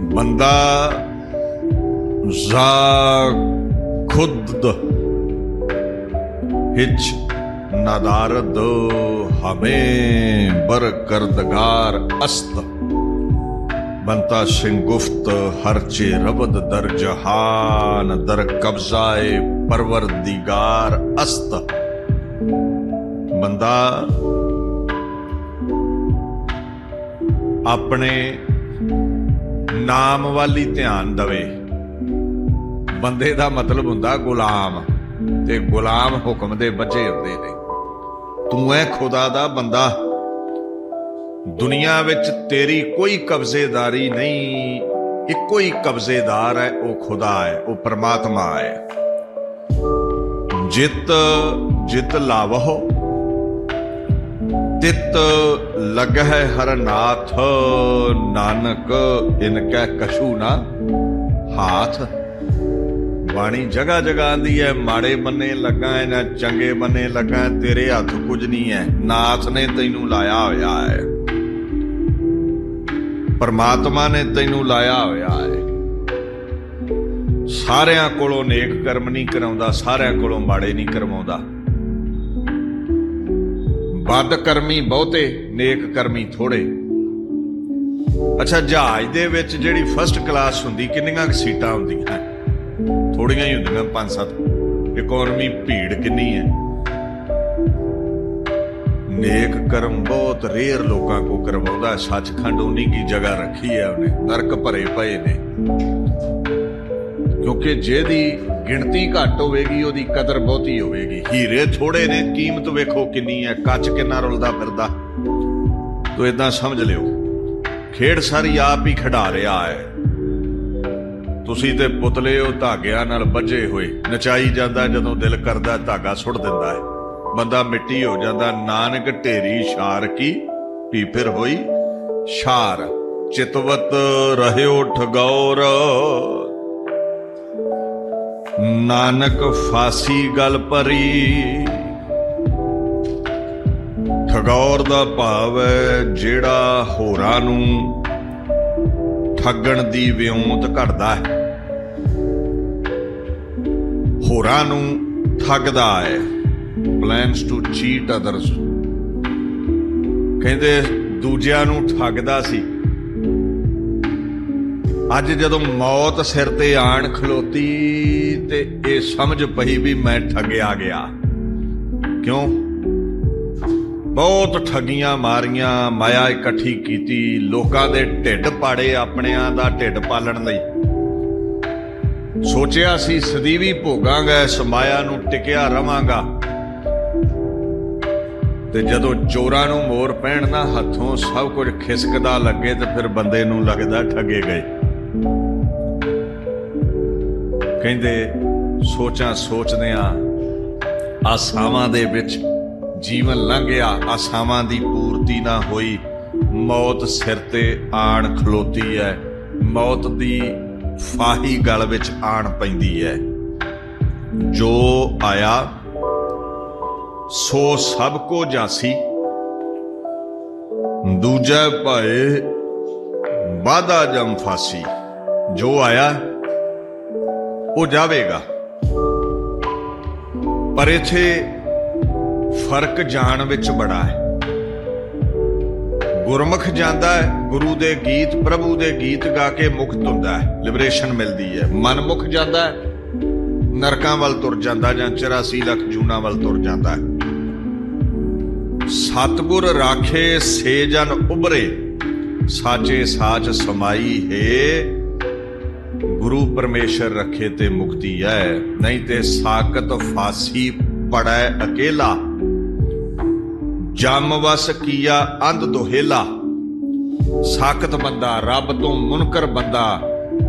ਬੰਦਾ ਜ਼ਾ ਖੁਦ ਹਿਚ ਨਦਾਰਦ ਹਮੇ ਬਰ ਕਰਦਗਾਰ ਅਸਤ। ਬੰਤਾ ਸਿੰਘ ਗੁਫਤ ਹਰਚੇ ਰਬਦ ਦਰ ਜਹਾਨ, ਦਰ ਕਬਜ਼ਾਏ ਪਰਵਰਦੀਗਾਰ ਅਸਤ। ਬੰਦਾ ਆਪਣੇ ਨਾਮ ਵਾਲੀ ਧਿਆਨ ਦਵੇ। ਬੰਦੇ ਦਾ ਮਤਲਬ ਹੁੰਦਾ ਗੁਲਾਮ ਤੇ ਗੁਲਾਮ ਹੁਕਮ ਦੇ ਬੱਚੇ ਹੁੰਦੇ ਨੇ। ਤੂੰ ਐ ਖੁਦਾ ਦਾ ਬੰਦਾ। ਦੁਨੀਆ ਵਿੱਚ ਤੇਰੀ ਕੋਈ ਕਬਜ਼ੇਦਾਰੀ ਨਹੀਂ। ਇੱਕੋ ਹੀ ਕਬਜ਼ੇਦਾਰ ਹੈ, ਉਹ ਖੁਦਾ ਹੈ, ਉਹ ਪਰਮਾਤਮਾ ਹੈ। ਜਿਤ ਜਿਤ ਲਾਵਹੁ। ਤਿਤ ਲਗਹਿ ਹਰ ਨਾਥ, ਨਾਨਕ ਇਨ ਕੈ ਕਛੂ ਨਾ ਹਾਥ। ਬਾਣੀ ਜਗਾ ਜਗਾ ਆਂਦੀ ਹੈ ਮਾੜੇ ਬੰਨੇ ਲੱਗਾ ਹੈ ਨਾ ਚੰਗੇ ਬੰਨੇ ਲੱਗਾ ਤੇਰੇ ਹੱਥ ਕੁਝ ਨਹੀਂ ਹੈ ਨਾਥ ਨੇ ਤੈਨੂੰ ਲਾਇਆ ਹੋਇਆ ਹੈ ਪਰਮਾਤਮਾ ਨੇ ਤੈਨੂੰ ਲਾਇਆ ਹੋਇਆ ਹੈ ਸਾਰਿਆਂ ਕੋਲੋਂ ਨੇਕ ਕਰਮ ਨਹੀਂ ਕਰਾਉਂਦਾ, ਸਾਰਿਆਂ ਕੋਲੋਂ ਮਾੜੇ ਨਹੀਂ ਕਰਵਾਉਂਦਾ। ਬਦ ਕਰਮੀ ਬਹੁਤੇ, ਨੇਕ ਕਰਮੀ ਥੋੜੇ। ਅੱਛਾ, ਜਹਾਜ਼ ਦੇ ਵਿੱਚ ਜਿਹੜੀ ਫਰਸਟ ਕਲਾਸ ਹੁੰਦੀ, ਕਿੰਨੀਆਂ ਸੀਟਾਂ ਹੁੰਦੀਆਂ? ਥੋੜੀਆਂ ਹੀ ਹੁੰਦੀਆਂ ਪੰਜ ਸੱਤ ਇਕਨੋਮੀ ਭੀੜ ਕਿੰਨੀ ਹੈ? ਨੇਕ ਕਰਮ ਬਹੁਤ ਰੇਅਰ ਲੋਕਾਂ ਕੋ ਕਰਵਾਉਂਦਾ, ਸੱਚਖੰਡ ਉਨੀ ਕੀ ਜਗ੍ਹਾ ਰੱਖੀ ਹੈ ਉਹਨੇ, ਨਰਕ ਭਰੇ ਪਏ ਨੇ। ਕਿਉਂਕਿ ਜਿਹਦੀ ਗਿਣਤੀ ਘੱਟ ਹੋਵੇਗੀ, ਉਹਦੀ ਕਦਰ ਬਹੁਤੀ ਹੋਵੇਗੀ। ਹੀਰੇ ਥੋੜੇ ਨੇ, ਕੀਮਤ ਵੇਖੋ ਕਿੰਨੀ ਹੈ, ਕੱਚ ਕਿੰਨਾ ਰੁਲਦਾ ਫਿਰਦਾ। ਤੋ ਇਦਾਂ ਸਮਝ ਲਿਓ, ਖੇਡ ਸਾਰੀ ਆਪ ਹੀ ਖਿਡਾ ਰਿਹਾ ਹੈ। ਤੁਸੀਂ ਤੇ ਪੁਤਲੇ ਉਹ ਧਾਗਿਆਂ ਨਾਲ ਬੱਝੇ ਹੋਏ, ਨਚਾਈ ਜਾਂਦਾ ਜਦੋਂ ਦਿਲ ਕਰਦਾ ਧਾਗਾ ਸੁੱਟ ਦਿੰਦਾ ਹੈ। ਬੰਦਾ ਮਿੱਟੀ ਹੋ ਜਾਂਦਾ, ਨਾਨਕ ਢੇਰੀ ਸ਼ਾਰ ਕੀ ਪੀ ਫਿਰ ਹੋਈ? ਸ਼ਾਰ ਚਿਤਵਤ ਰਹਿਓ ਠਗੌਰ। ਨਾਨਕ ਫਾਸੀ ਗਲ ਭਰੀ। ਠਗੌਰ ਦਾ ਭਾਵ ਹੈ ਜਿਹੜਾ ਹੋਰਾਂ ਨੂੰ ਠੱਗਣ ਦੀ ਵਿਉਂਤ ਘੜਦਾ ਹੈ। ਹੋਰਾਂ ਨੂੰ ਠੱਗਦਾ ਹੈ। ਪਲਾਨਸ ਟੂ ਚੀਟ ਅਦਰਸ ਕਹਿੰਦੇ ਦੂਜਿਆਂ ਨੂੰ ਠੱਗਦਾ ਸੀ। ਅੱਜ ਜਦੋਂ ਮੌਤ ਸਿਰ ਤੇ ਆਣ ਖਲੋਤੀ ਤੇ ਇਹ ਸਮਝ ਪਈ ਵੀ ਮੈਂ ਠੱਗਿਆ ਗਿਆ। ਕਿਉਂ? ਬਹੁਤ ਠੱਗੀਆਂ ਮਾਰੀਆਂ, ਮਾਇਆ ਇਕੱਠੀ ਕੀਤੀ, ਲੋਕਾਂ ਦੇ ਢਿੱਡ ਪਾੜੇ ਆਪਣਿਆਂ ਦਾ ਢਿੱਡ ਪਾਲਣ ਲਈ। ਸੋਚਿਆ ਸੀ ਸਦੀਵੀ ਭੋਗਾਂਗਾ, ਇਸ ਮਾਇਆ ਨੂੰ ਟਿਕਿਆ ਰਵਾਂਗਾ। ਤੇ ਜਦੋਂ ਚੋਰਾਂ ਨੂੰ ਮੋਰ ਪਹਿਣ ਨਾ ਹੱਥੋਂ ਸਭ ਕੁਝ ਖਿਸਕਦਾ ਲੱਗੇ ਤੇ ਫਿਰ ਬੰਦੇ ਨੂੰ ਲੱਗਦਾ ਠੱਗੇ ਗਏ। ਕਹਿੰਦੇ, ਸੋਚਾਂ ਸੋਚਦਿਆਂ ਆਸਾਵਾਂ ਦੇ ਵਿੱਚ ਜੀਵਨ ਲੰਘਿਆ। ਆਸਾਵਾਂ ਦੀ ਪੂਰਤੀ ਨਾ ਹੋਈ। ਮੌਤ ਸਿਰ ਤੇ ਆਣ ਖਲੋਤੀ ਹੈ ਮੌਤ ਦੀ ਫਾਹੀ ਗਲ ਵਿੱਚ ਆਣ ਪੈਂਦੀ ਹੈ ਜੋ ਆਇਆ, ਸੋ ਸਭ ਕੋ ਜਾਸੀ। ਦੂਜਾ ਭਾਏ ਵਾਦਾ ਜਮ ਫਾਸੀ। ਜੋ ਆਇਆ, ਉਹ ਜਾਵੇਗਾ। ਪਰ ਇਥੇ ਫ਼ਰਕ ਜਾਣ ਵਿੱਚ ਬੜਾ ਹੈ। ਗੁਰਮੁਖ ਜਾਂਦਾ ਹੈ, ਗੁਰੂ ਦੇ ਗੀਤ, ਪ੍ਰਭੂ ਦੇ ਗੀਤ ਗਾ ਕੇ ਮੁਕਤ ਹੁੰਦਾ ਹੈ ਲਿਬਰੇਸ਼ਨ ਮਿਲਦੀ ਹੈ। ਮਨਮੁਖ ਜਾਂਦਾ ਹੈ, ਨਰਕਾਂ ਵੱਲ ਤੁਰ ਜਾਂਦਾ ਜਾਂ 84 ਲੱਖ ਜੂਨਾ ਵੱਲ ਤੁਰ ਜਾਂਦਾ ਹੈ। ਸਤਗੁਰ ਰਾਖੇ ਸੇ ਜਨ ਉਬਰੇ ਸਾਚੇ ਸਾਚ ਸਮਾਈ ਹੈ ਗੁਰੂ ਪਰਮੇਸ਼ਰ ਰੱਖੇ ਤੇ ਮੁਕਤੀ ਹੈ ਨਹੀਂ ਤੇ ਸਾਕਤ ਫਾਸੀ ਪੜੈ ਅਕੇਲਾ। ਜਮ ਵਸ ਕੀਆ ਅੰਧ ਦੁਹੇਲਾ। ਸਾਕਤ ਬੰਦਾ ਰੱਬ ਤੋਂ ਮੁਨਕਰ ਬੰਦਾ,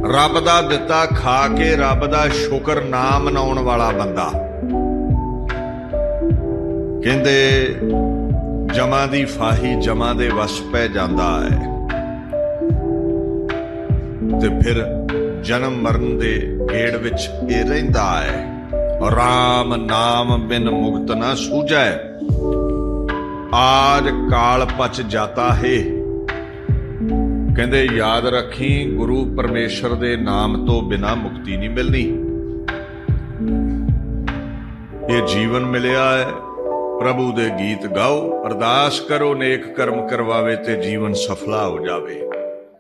ਰੱਬ ਦਾ ਦਿੱਤਾ ਖਾ ਕੇ ਰੱਬ ਦਾ ਸ਼ੁਕਰ ਨਾ ਮਨਾਉਣ ਵਾਲਾ ਬੰਦਾ। ਕਹਿੰਦੇ, ਜਮਾਂ ਦੀ ਫਾਹੀ ਜਮਾਂ ਦੇ ਵਸ ਪੈ ਜਾਂਦਾ ਹੈ ਤੇ ਫਿਰ ਜਨਮ ਮਰਨ ਦੇ ਗੇੜ ਵਿੱਚ ਇਹ ਰਹਿੰਦਾ ਹੈ। ਰਾਮ ਨਾਮ ਬਿਨ ਮੁਕਤ ਨਾ ਸੂਝੈ। ਆਜ ਕਾਲ ਪਚ ਜਾਤਾ ਹੈ। ਕਹਿੰਦੇ, ਯਾਦ ਰੱਖੀ, ਗੁਰੂ ਪਰਮੇਸ਼ਰ ਦੇ ਨਾਮ ਤੋਂ ਬਿਨਾ ਮੁਕਤੀ ਨਹੀਂ ਮਿਲਣੀ। ਇਹ ਜੀਵਨ ਮਿਲਿਆ ਹੈ। ਪ੍ਰਭੂ ਦੇ ਗੀਤ ਗਾਓ, ਅਰਦਾਸ ਕਰੋ, ਨੇਕ ਕਰਮ ਕਰਵਾਵੇ ਤੇ ਜੀਵਨ ਸਫਲਾ ਹੋ ਜਾਵੇ।